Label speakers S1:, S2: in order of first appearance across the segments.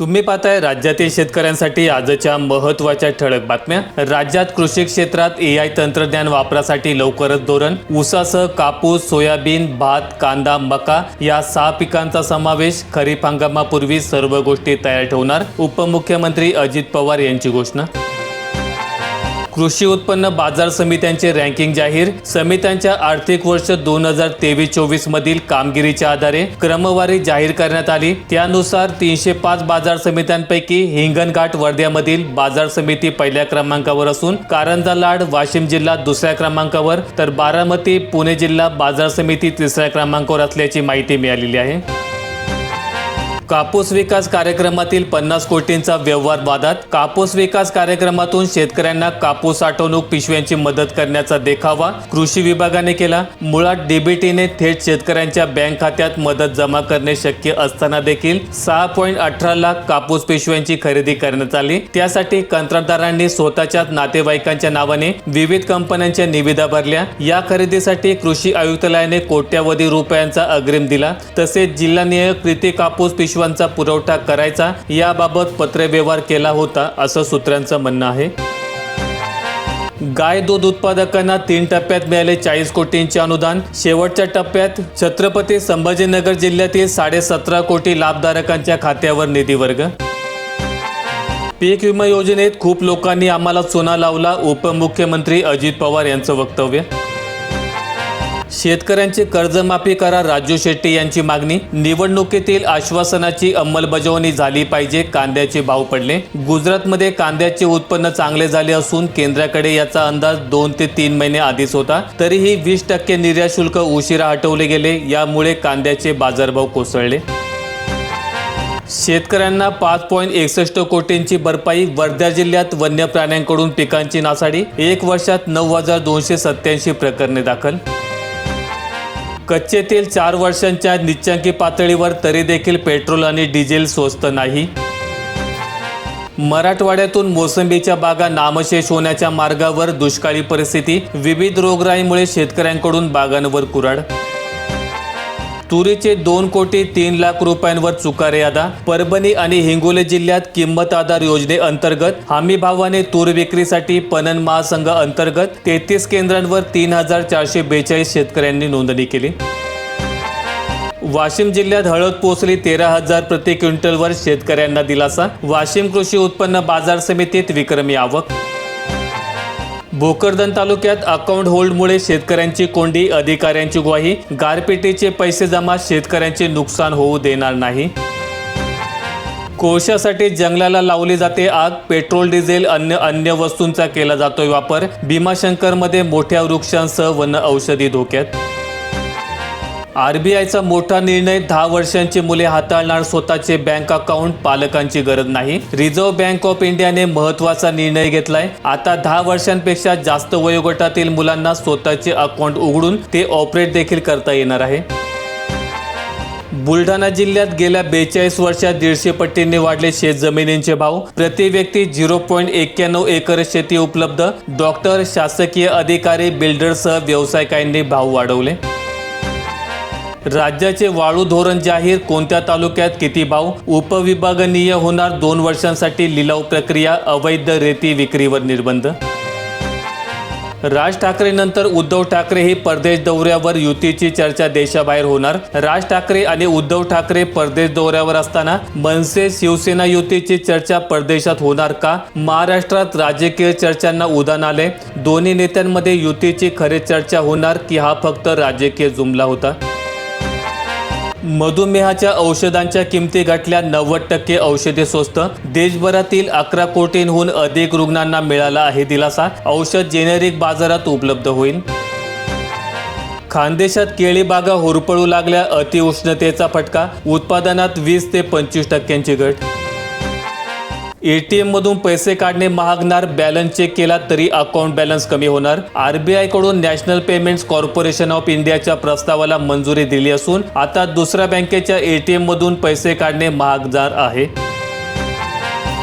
S1: तुम्ही पाहताय राज्यातील शेतकऱ्यांसाठी आजच्या महत्त्वाच्या ठळक बातम्या. राज्यात कृषी क्षेत्रात ए आय तंत्रज्ञान वापरासाठी लवकरच धोरण. ऊसासह कापूस सोयाबीन भात कांदा मका या सहा पिकांचा समावेश खरीप हंगामापूर्वी सर्व गोष्टी तयार ठेवणार. उपमुख्यमंत्री अजित पवार यांची घोषणा. कृषी उत्पन्न बाजार समित्यांचे रँकिंग जाहीर. समित्यांच्या आर्थिक वर्ष दोन हजार तेवीस चोवीस मधील कामगिरीच्या आधारे क्रमवारी जाहीर करण्यात आली. त्यानुसार तीनशे पाच बाजार समित्यांपैकी हिंगणघाट वर्ध्यामधील बाजार समिती पहिल्या क्रमांकावर असून कारंजा लाड वाशिम जिल्हा दुसऱ्या क्रमांकावर तर बारामती पुणे जिल्हा बाजार समिती तिसऱ्या क्रमांकावर असल्याची माहिती मिळालेली आहे. कापूस विकास कार्यक्रमातील पन्नास कोटींचा व्यवहार वादात कापूस विकास कार्यक्रमातून शेतकऱ्यांना कापूस साठवणूक पिशव्यांची मदत करण्याचा देखावा कृषी विभागाने केला. मुळात डीबीटीने थेट शेतकऱ्यांच्या बँक खात्यात मदत जमा करणे शक्य असताना देखील सहा पॉईंट अठरा लाख कापूस पिशव्यांची खरेदी करण्यात आली. त्यासाठी कंत्राटदारांनी स्वतःच्याच नातेवाईकांच्या नावाने विविध कंपन्यांच्या निविदा भरल्या. या खरेदीसाठी कृषी आयुक्तालयाने कोट्यावधी रुपयांचा अग्रिम दिला. तसेच जिल्हानिहाय कृती कापूस पिशव्यांचा पुरवठा करायचा याबाबत पत्रव्यवहार केला होता असं सूत्रांचं म्हणणं आहे. गाय दूध उत्पादकांना तीन टप्प्यात मिळाले चाळीस कोटींचे अनुदान. शेवटच्या टप्प्यात छत्रपती संभाजीनगर जिल्ह्यातील साडेसतरा कोटी लाभधारकांच्या खात्यावर निधी वर्ग. पीक विमा योजनेत खूप लोकांनी आम्हाला चुना लावला उपमुख्यमंत्री अजित पवार यांचं वक्तव्य. शेतकऱ्यांचे कर्जमाफी करा राजू शेट्टी यांची मागणी. निवडणुकीतील आश्वासनाची अंमलबजावणी झाली पाहिजे कांद्याचे भाव पडले. गुजरातमध्ये कांद्याचे उत्पन्न चांगले झाले असून केंद्राकडे याचा अंदाज दोन ते तीन महिने आधीच होता. तरीही वीस टक्के निर्यात शुल्क उशिरा हटवले गेले यामुळे कांद्याचे बाजारभाव कोसळले. शेतकऱ्यांना पाच पॉईंट एकसष्ट कोटींची भरपाई वर्धा जिल्ह्यात वन्य प्राण्यांकडून पिकांची नासाडी एक वर्षात नऊ हजार दोनशे सत्याऐंशी प्रकरणे दाखल. कच्चे तेल चार वर्षांच्या निच्चांकी पातळीवर तरी देखील पेट्रोल आणि डिझेल स्वस्त नाही. मराठवाड्यातून मोसंबीच्या बागा नामशेष होण्याच्या मार्गावर दुष्काळी परिस्थिती विविध रोगराईमुळे शेतकऱ्यांकडून बागांवर कुराड तुरीचे दोन कोटी तीन लाख रुपयांवर चुकारे अदा. परभणी आणि हिंगोली जिल्ह्यात किंमत आधार योजनेअंतर्गत हमी भावाने तूर विक्रीसाठी पणन महासंघ अंतर्गत तेहतीस केंद्रांवर तीन हजार चारशे बेचाळीस शेतकऱ्यांनी नोंदणी केली. वाशिम जिल्ह्यात हळद पोचली तेरा हजार प्रति क्विंटलवर शेतकऱ्यांना दिलासा. वाशिम कृषी उत्पन्न बाजार समितीत विक्रमी आवक. भोकरदन तालुक्यात अकाउंट होल्डमुळे शेतकऱ्यांची कोंडी अधिकाऱ्यांची ग्वाही गारपिटीचे पैसे जमा शेतकऱ्यांचे नुकसान होऊ देणार नाही. कोळशासाठी जंगलाला लावली जाते आग पेट्रोल डिझेल अन्य अन्य वस्तूंचा केला जातोय वापर. भीमाशंकरमध्ये मोठ्या वृक्षांसह वन औषधी धोक्यात. आर बी आयचा मोठा निर्णय दहा वर्षांची मुले हाताळणार स्वतःचे बँक अकाउंट पालकांची गरज नाही. रिझर्व्ह बँक ऑफ इंडियाने महत्त्वाचा निर्णय घेतलाय. आता दहा वर्षांपेक्षा जास्त वयोगटातील मुलांना स्वतःचे अकाउंट उघडून ते ऑपरेट देखील करता येणार आहे. बुलढाणा जिल्ह्यात गेल्या बेचाळीस वर्षात दीडशे पट्टीने वाढले शेत जमिनींचे भाव. प्रति व्यक्ती झिरो पॉईंट एक्क्याण्णव एकर शेती उपलब्ध. डॉक्टर शासकीय अधिकारी बिल्डरसह व्यावसायिकांनी भाव वाढवले. राज्याचे वाळू धोरण जाहीर कोणत्या तालुक्यात किती भाव? उपविभागनीय होणार दोन वर्षांसाठी लिलाव प्रक्रिया अवैध रेती विक्रीवर निर्बंध? राज ठाकरेनंतर उद्धव ठाकरे ही परदेश दौऱ्यावर युतीची चर्चा देशाबाहेर होणार. राज ठाकरे आणि उद्धव ठाकरे परदेश दौऱ्यावर असताना मनसे शिवसेना युतीची चर्चा परदेशात होणार का? महाराष्ट्रात राजकीय चर्चांना उदान आले. दोन्ही नेत्यांमध्ये युतीची खरे चर्चा होणार की हा फक्त राजकीय जुमला होता? मधुमेहाच्या औषधांच्या किमती घटल्या नव्वद टक्के औषधे स्वस्त. देशभरातील अकरा कोटींहून अधिक रुग्णांना मिळाला आहे दिलासा. औषध जेनेरिक बाजारात उपलब्ध होईल. खानदेशात केळी बागा होरपळू लागल्या अतिउष्णतेचा फटका. उत्पादनात वीस ते पंचवीस टक्क्यांची घट. एटीएम मधून पैसे काढणे महागणार बॅलन्स चेक केला तरी अकाउंट बॅलन्स कमी होणार. आरबीआयकडून नॅशनल पेमेंट्स कॉर्पोरेशन ऑफ इंडियाच्या प्रस्तावाला मंजुरी दिली असून आता दुसऱ्या बँकेच्या एटीएम मधून पैसे काढणे महागणार आहे.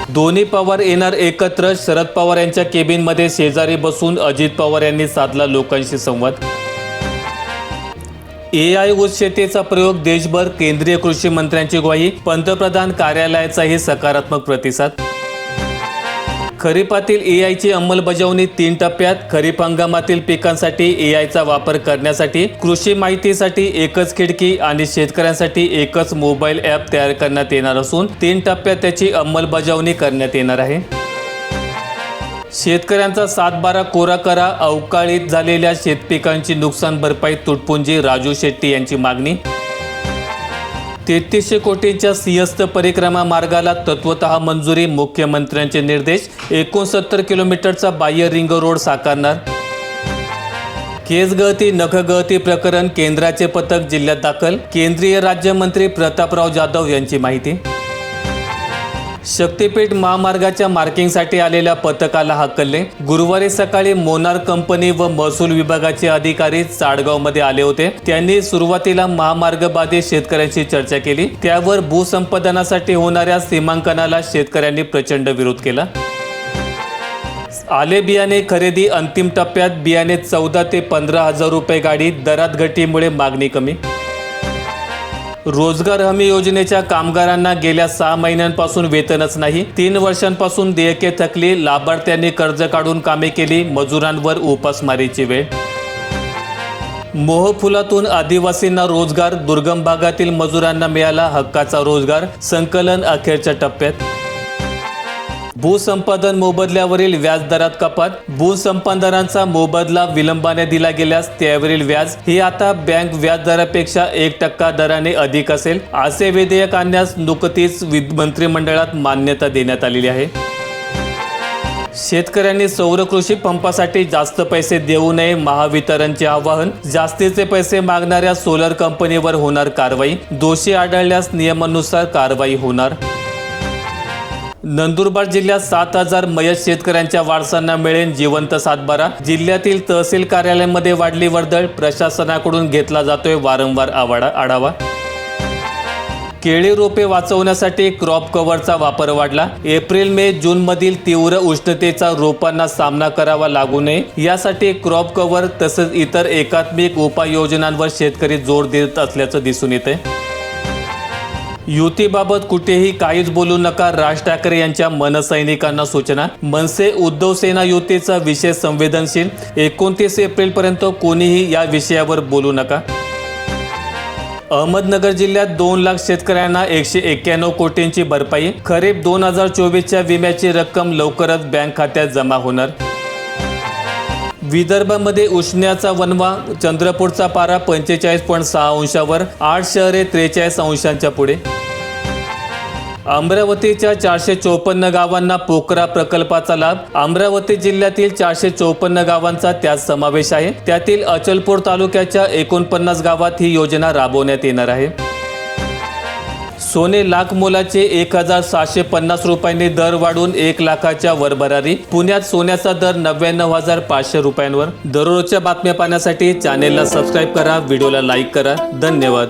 S1: दोन्ही पवार येणार एकत्र. शरद पवार यांच्या केबिनमध्ये शेजारी बसून अजित पवार यांनी साधला लोकांशी संवाद. ए आय ऊस शेतीचा प्रयोग देशभर केंद्रीय कृषी मंत्र्यांची ग्वाही. पंतप्रधान कार्यालयाचाही सकारात्मक प्रतिसाद. खरीपातील ए आयची अंमलबजावणी तीन टप्प्यात खरीप हंगामातील पिकांसाठी ए आयचा वापर करण्यासाठी कृषी माहितीसाठी एकच खिडकी आणि शेतकऱ्यांसाठी एकच मोबाईल ॲप तयार करण्यात येणार असून तीन टप्प्यात त्याची अंमलबजावणी करण्यात येणार आहे. शेतकऱ्यांचा सातबारा कोरा करा अवकाळीत झालेल्या शेतपिकांची नुकसान भरपाई तुटपुंजी राजू शेट्टी यांची मागणी तेहतीसशे कोटींच्या सिंहस्थ परिक्रमा मार्गाला तत्वत मंजुरी मुख्यमंत्र्यांचे निर्देश एकोणसत्तर किलोमीटरचा बाह्य रिंग रोड साकारणार. केस गळती नख गळती प्रकरण केंद्राचे पथक जिल्ह्यात दाखल केंद्रीय राज्यमंत्री प्रतापराव जाधव यांची माहिती. शक्तीपीठ महामार्गाच्या मार्किंगसाठी आलेल्या पथकाला हकलले. गुरुवारी सकाळी मोनार कंपनी व महसूल विभागाचे अधिकारी चाडगावमध्ये आले होते. त्यांनी सुरुवातीला महामार्ग बाधित शेतकऱ्यांशी चर्चा केली. त्यावर भूसंपादनासाठी होणाऱ्या सीमांकनाला शेतकऱ्यांनी प्रचंड विरोध केला. आले बियाणे खरेदी अंतिम टप्प्यात बियाणे चौदा ते पंधरा हजार रुपये गाडी दरात घटीमुळे मागणी कमी. रोजगार हमी योजनेच्या कामगारांना गेल्या सहा महिन्यांपासून वेतनच नाही. तीन वर्षांपासून देयके थकली लाभार्थ्यांनी कर्ज काढून कामे केली मजुरांवर उपासमारीची वेळ. मोहफुलातून आदिवासींना रोजगार दुर्गम भागातील मजुरांना मिळाला हक्काचा रोजगार संकलन अखेरच्या टप्प्यात. भूसंपादन मोबदल्यावरील व्याजदरात कपात. भूसंपादनांचा मोबदला विलंबाने दिला गेल्यास त्यावरील व्याज हे आता बँक व्याज दरापेक्षा एक टक्का दराने अधिक असेल असे विधेयक आणण्यास नुकतीच मंत्रिमंडळात मान्यता देण्यात आलेली आहे. शेतकऱ्यांनी सौर कृषी पंपासाठी जास्त पैसे देऊ नये महावितरणचे आवाहन. जास्तीचे पैसे मागणाऱ्या सोलर कंपनीवर होणार कारवाई. दोषी आढळल्यास नियमानुसार कारवाई होणार. नंदुरबार जिल्ह्यात सात हजार मयत शेतकऱ्यांच्या वारसांना मिळेल जिवंत सातबारा. जिल्ह्यातील तहसील कार्यालयामध्ये वाढली वर्दळ प्रशासनाकडून घेतला जातोय वारंवार आवाडा आढावा. केळी रोपे वाचवण्यासाठी क्रॉप कव्हरचा वापर वाढला. एप्रिल मे जून मधील तीव्र उष्णतेचा रोपांना सामना करावा लागू नये. यासाठी क्रॉप कव्हर तसेच इतर एकात्मिक उपाययोजनांवर शेतकरी जोर देत असल्याचं दिसून येते युतीबाबत कुठेही काहीच बोलू नका. राज ठाकरे यांच्या मनसैनिकांना सूचना. मनसे उद्धव सेना युतीचा विषय संवेदनशील. एकोणतीस एप्रिलपर्यंत कोणीही या विषयावर बोलू नका. अहमदनगर जिल्ह्यात दोन लाख शेतकऱ्यांना एकशे एक्क्याण्णव कोटींची भरपाई. खरीप दोन हजार चोवीसच्या विम्याची रक्कम लवकरच बँक खात्यात जमा होणार. विदर्भामध्ये उष्ण्याचा वनवा चंद्रपूरचा पारा पंचेचाळीस पॉईंट सहा अंशावर. आठ शहरे त्रेचाळीस अंशांच्या पुढे. अमरावतीच्या चारशे चौपन्न गावांना पोकरा प्रकल्पाचा लाभ. अमरावती जिल्ह्यातील चारशे चौपन्न गावांचा त्यात समावेश आहे. त्यातील अचलपूर तालुक्याच्या एकोणपन्नास गावात ही योजना राबवण्यात येणार आहे. सोने लाख मोलाचे एक हजार सहाशे पन्नास रुपयांनी दर वाढून एक लाखाच्या वर भरारी पुण्यात सोन्याचा दर नव्याण्णव हजार पाचशे रुपयांवर. दररोजच्या बातम्या पाहण्यासाठी चॅनेलला सबस्क्राईब करा व्हिडिओला लाईक करा. धन्यवाद.